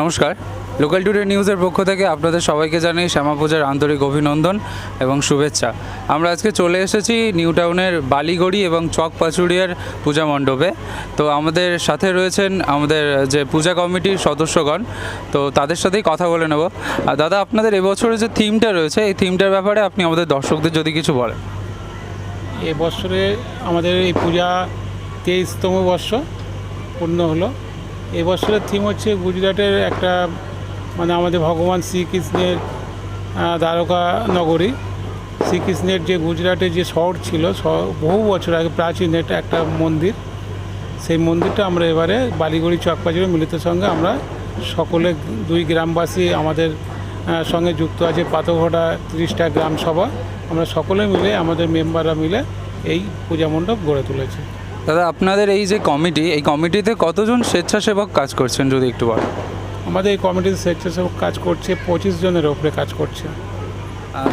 নমস্কার। Local today নিউজের পক্ষ থেকে আপনাদের সবাইকে জানাই শ্যামা পূজার আন্তরিক অভিনন্দন এবং শুভেচ্ছা। আমরা আজকে চলে এসেছি নিউ টাউনের বালিগড়ি এবং চক পাচুরিয়ার পূজা মণ্ডপে। তো আমাদের সাথে রয়েছেন আমাদের যে পূজা কমিটির সদস্যগণ। তো তাদের সাথেই কথা বলে নেব। দাদা, আপনাদের এবছরের যে থিমটা রয়েছে, এই থিমটার ব্যাপারে আপনি আমাদের দর্শকদের যদি কিছু বলেন। এবছরে আমাদের এই পূজা তেইশতম বর্ষ পূর্ণ হলো। এ বছরের থিম হচ্ছে গুজরাটের একটা মানে আমাদের ভগবান শ্রীকৃষ্ণের দ্বারকা নগরী। শ্রীকৃষ্ণের যে গুজরাটে যে শহর ছিল বহু বছর আগে প্রাচীন এটা একটা মন্দির। সেই মন্দিরটা আমরা এবারে বালিগড়ি চকবাজারে মিলিত সঙ্গে আমরা সকলে দুই গ্রামবাসী আমাদের সঙ্গে যুক্ত আছে পাতঘটা তিরিশটা গ্রাম সভা। আমরা সকলে মিলে, আমাদের মেম্বাররা মিলে এই পূজা মণ্ডপ গড়ে তুলেছি। দাদা আপনাদের এই যে কমিটি এই কমিটিতে কতজন স্বেচ্ছাসেবক কাজ করছেন যদি একটু বলেন? আমাদের এই কমিটিতে স্বেচ্ছাসেবক কাজ করছে পঁচিশ জনের ওপরে কাজ করছে।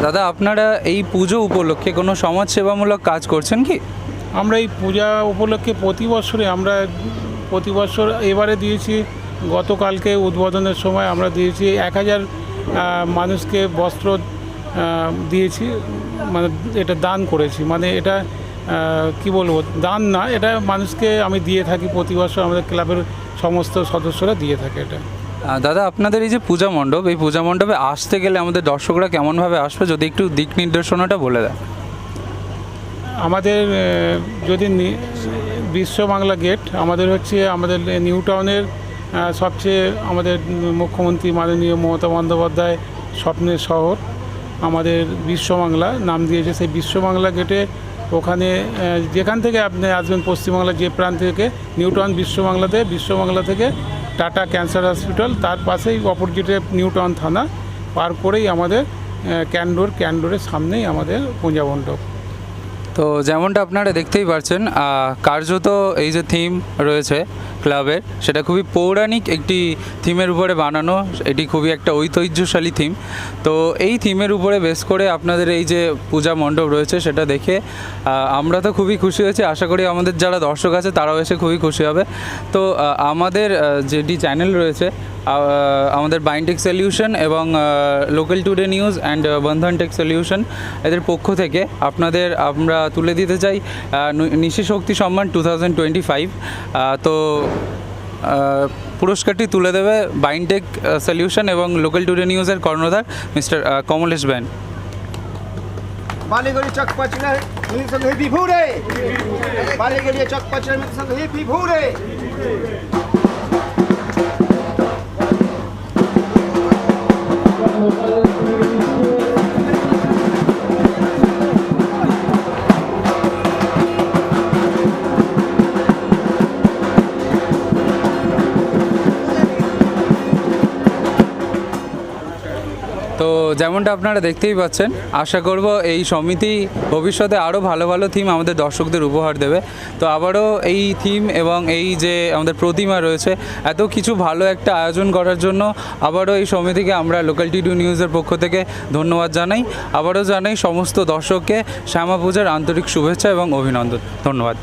দাদা আপনারা এই পুজো উপলক্ষে কোনো সমাজসেবামূলক কাজ করছেন কি? আমরা এই পূজা উপলক্ষে প্রতি বছরে আমরা প্রতি বছর এবারে দিয়েছি গতকালকে উদ্বোধনের সময় আমরা দিয়েছি এক হাজার মানুষকে বস্ত্র দিয়েছি মানে এটা দান করেছি। মানে এটা কি বলব দান না এটা মানুষকে আমি দিয়ে থাকি প্রতি বছর আমাদের ক্লাবের সমস্ত সদস্যরা দিয়ে থাকে এটা। দাদা আপনাদের এই যে পূজা মণ্ডপ এই পূজা মণ্ডপে আসতে গেলে আমাদের দর্শকরা কেমনভাবে আসবে যদি একটু দিক নির্দেশনাটা বলে দেন। আমাদের যদি বিশ্ব বাংলা গেট আমাদের হচ্ছে আমাদের নিউ টাউনের সবচেয়ে আমাদের মুখ্যমন্ত্রী মাননীয় মমতা বন্দ্যোপাধ্যায় স্বপ্নের শহর আমাদের বিশ্ব বাংলা নাম দিয়েছে সেই বিশ্ব বাংলা গেটে ওখানে যেখান থেকে আপনি আসবেন পশ্চিমবাংলার যে প্রান্ত থেকে নিউটাউন বিশ্ববাংলাতে বিশ্ব বাংলাতে, বিশ্ব বাংলা থেকে টাটা ক্যান্সার হসপিটাল, তার পাশেই অপোজিটে নিউটাউন থানা, পার করেই আমাদের ক্যান্ডোর, ক্যান্ডোরের সামনেই আমাদের পূজা মণ্ডপ তো যেমনটা আপনারা দেখতেই পারছেন কার্যত এই যে থিম রয়েছে ক্লাবের সেটা খুবই পৌরাণিক একটি থিমের উপরে বানানো। এটি খুবই একটা ঐতিহ্যশালী থিম। তো এই থিমের উপরে বেস করে আপনাদের এই যে পূজা মণ্ডপ রয়েছে, সেটা দেখে আমরা তো খুবই খুশি হয়েছি। আশা করি আমাদের যারা দর্শক আছে, তারাও এসে খুবই খুশি হবে। তো আমাদের যেটি চ্যানেল রয়েছে আমাদের বাইনটেক সলিউশন এবং local today news and Bandhan tech solution এদের পক্ষ থেকে আপনাদের আমরা তুলে দিতে চাই নিশি শক্তি সম্মান টু থাউজেন্ড টোয়েন্টি ফাইভ তো পুরস্কারটি তুলে দেবে বাইনটেক সলিউশন এবং লোকাল টুডে নিউজের কর্ণধার মিস্টার কমলেশ ব্যান বালিগড়ি বালিগড়ি তো যেমনটা আপনারা দেখতেই পাচ্ছেন, আশা করব এই সমিতি ভবিষ্যতে আরও ভালো ভালো থিম আমাদের দর্শকদের উপহার দেবে। তো আবারও এই থিম এবং এই যে আমাদের প্রতিমা রয়েছে, এত কিছু ভালো একটা আয়োজন করার জন্য আবারও এই সমিতিকে আমরা লোকাল টিডু নিউজের পক্ষ থেকে ধন্যবাদ জানাই। আবারও জানাই সমস্ত দর্শককে শ্যামা পূজার আন্তরিক শুভেচ্ছা এবং অভিনন্দন। ধন্যবাদ।